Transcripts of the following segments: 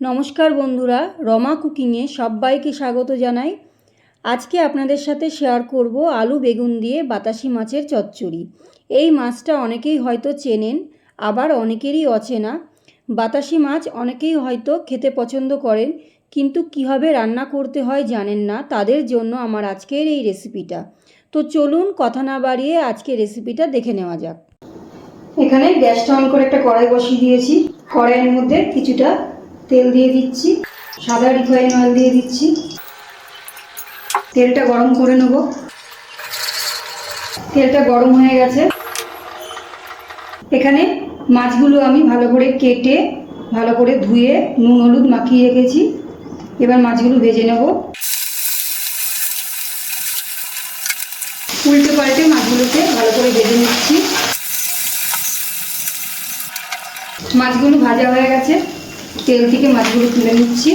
নমস্কার বন্ধুরা, রমা কুকিংয়ে সবাইকে স্বাগত জানাই। আজকে আপনাদের সাথে শেয়ার করব আলু বেগুন দিয়ে বাতাসি মাছের চচ্চড়ি। এই মাছটা অনেকেই হয়তো চেনেন, আবার অনেকেরই অচেনা। বাতাসি মাছ অনেকেই হয়তো খেতে পছন্দ করেন, কিন্তু কীভাবে রান্না করতে হয় জানেন না, তাদের জন্য আমার আজকের এই রেসিপিটা তো চলুন কথা না বাড়িয়ে আজকে রেসিপিটা দেখে নেওয়া যাক। এখানে গ্যাসটা অন করে একটা কড়াই বসিয়ে দিয়েছি। কড়াইয়ের মধ্যে কিছুটা তেল দিয়ে দিচ্ছি, সাদা রিফাইন অয়েল দিয়ে দিচ্ছি। তেলটা গরম করে নেব। তেলটা গরম হয়ে গেছে। এখানে মাছগুলো আমি ভালো করে কেটে, ভালো করে ধুয়ে, নুন হলুদ মাখিয়ে রেখেছি। এবার মাছগুলো ভেজে নেব। উল্টে পাল্টে মাছগুলোকে ভালো করে ভেজে নিচ্ছি। মাছগুলো ভাজা হয়ে গেছে। তেল থেকে মাছগুলো তুলে নিচ্ছি।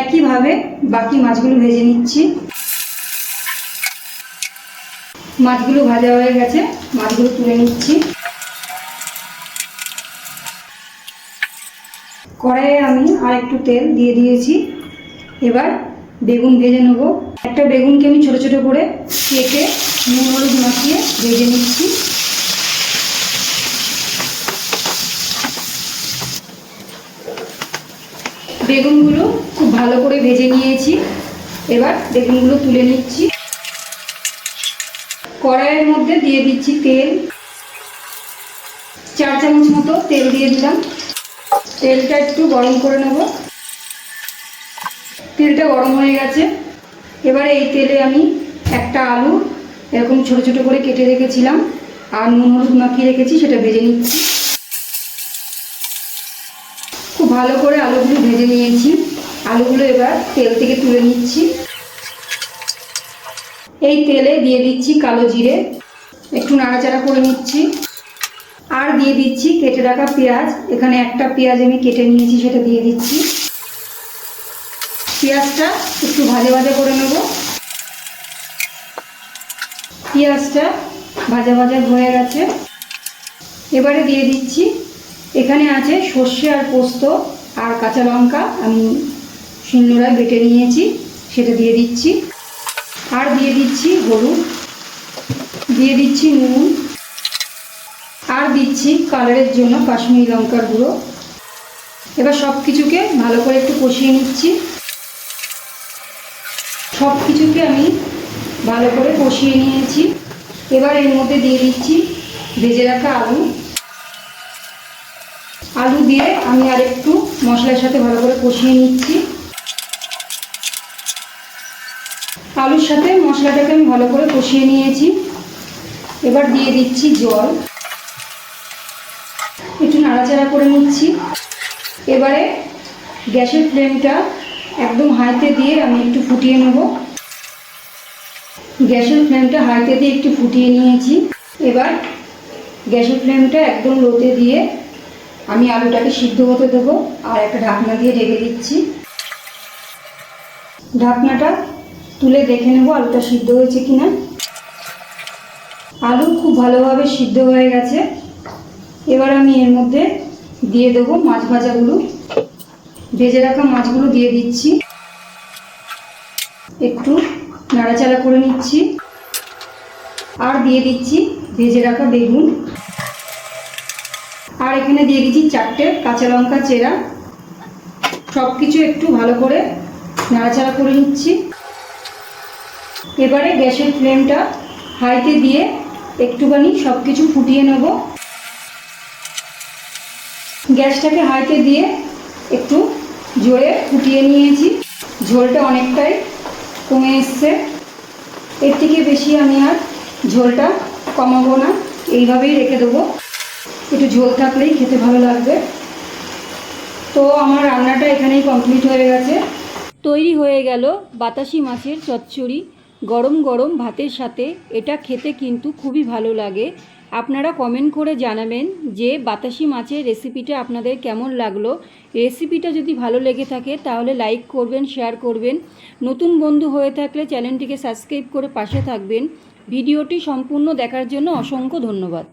একইভাবে বাকি মাছগুলো ভেজে নিচ্ছি। মাছগুলো ভাজা হয়ে গেছে, মাছগুলো তুলে নিচ্ছি। কড়াইয়ে আমি আর একটু তেল দিয়ে দিয়েছি। এবার বেগুন ভেজে নেব। একটা বেগুনকে আমি ছোট ছোট করে কেটে নুন হলুদ মাখিয়ে ভেজে নিচ্ছি বেগুনগুলো খুব ভালো করে ভেজে নিয়েছি। এবার বেগুনগুলো তুলে নিচ্ছি। কড়াইয়ের মধ্যে দিয়ে দিচ্ছি তেল। চার চামচ মতো তেল দিয়ে দিলাম। তেলটা একটু গরম করে নেব। তেলটা গরম হয়ে গেছে। এবারে এই তেলে আমি একটা আলু এরকম ছোট ছোট করে কেটে রেখেছিলাম। আর নুন হলুদ মাখিয়ে রেখেছি, সেটা ভেজে নিচ্ছি। খুব ভালো করে আলুগুলো ভেজে নিয়েছি। আলুগুলো এবার তেল থেকে তুলে নিচ্ছি। এই তেলে দিয়ে দিচ্ছি কালো জিরে, একটু নাড়াচাড়া করে নিচ্ছি। আর দিয়ে দিচ্ছি কেটে রাখা পেঁয়াজ, এখানে একটা পেঁয়াজ আমি কেটে নিয়েছি, সেটা দিয়ে দিচ্ছি। পেঁয়াজটা একটু ভাজে ভাজা করে নেব। পেঁয়াজটা ভাজা ভাজা হয়ে গেছে। এবারে দিয়ে দিচ্ছি, এখানে আছে সর্ষে আর পোস্ত আর কাঁচা লঙ্কা, আমি শিলনোড়ায় বেটে নিয়েছি, সেটা দিয়ে দিচ্ছি। আর দিয়ে দিচ্ছি হলুদ, দিয়ে দিচ্ছি নুন, আর দিচ্ছি কালারের জন্য কাশ্মীরি লঙ্কার গুঁড়ো। এবার সব কিছুকে ভালো করে একটু কষিয়ে নিচ্ছি। সব কিছুকে আমি ভালো করে কষিয়ে নিয়েছি। এবার এর মধ্যে দিয়ে দিচ্ছি ভেজে রাখা আলু। আলু দিয়ে আমি আর একটু মশলার সাথে ভালো করে কষিয়ে নিচ্ছি। আলুর সাথে মশলাটাকে আমি ভালো করে কষিয়ে নিয়েছি। এবার দিয়ে দিচ্ছি জল। একটু নাড়াচাড়া করে নিচ্ছি। এবারে গ্যাসের ফ্লেমটা একদম হাইতে দিয়ে আমি একটু ফুটিয়ে নেব। গ্যাসের ফ্লেমটা হাইতে দিয়ে একটু ফুটিয়ে নিয়েছি। এবার গ্যাসের ফ্লেমটা একদম লোতে দিয়ে আমি আলুটাকে সিদ্ধ হতে দেবো। আর একটা ঢাকনা দিয়ে ঢেকে দিচ্ছি। ঢাকনাটা তুলে দেখে নেব আলুটা সিদ্ধ হয়েছে কিনা। আলু খুব ভালোভাবে সিদ্ধ হয়ে গেছে। এবার আমি এর মধ্যে দিয়ে দেবো মাছ ভাজাগুলো। ভেজে রাখা মাছগুলো দিয়ে দিচ্ছি। একটু নাড়াচাড়া করে নিচ্ছি। আর দিয়ে দিচ্ছি ভেজে রাখা বেগুন। আর এখানে দিয়ে দিচ্ছি চারটে কাঁচা লঙ্কা চেরা। সব কিছু একটু ভালো করে নাড়াচাড়া করে নিচ্ছি। এবারে গ্যাসের ফ্লেমটা হাইতে দিয়ে একটুখানি সব কিছু ফুটিয়ে নেব। গ্যাসটাকে হাইতে দিয়ে একটু জোরে ফুটিয়ে নিয়েছি। ঝোলটা অনেকটাই কমে এসছে। এর থেকে বেশি আমি আর ঝোলটা কমাবো না, এইভাবেই রেখে দেবো। একটু ঝোল থাকলেই খেতে ভালো লাগবে। তো আমার রান্নাটা এখানেই কমপ্লিট হয়ে গেছে। তৈরি হয়ে গেল বাতাসি মাছের চচ্চড়ি। গরম গরম ভাতের সাথে এটা খেতে কিন্তু খুবই ভালো লাগে। আপনারা কমেন্ট করে জানাবেন যে বাতাসি মাছের রেসিপিটা আপনাদের কেমন লাগল। রেসিপিটা যদি ভালো লেগে থাকে তাহলে লাইক করবেন শেয়ার করবেন। নতুন বন্ধু হয়ে থাকলে চ্যানেলটিকে সাবস্ক্রাইব করে পাশে থাকবেন। ভিডিওটি সম্পূর্ণ দেখার জন্য অসংখ্য ধন্যবাদ।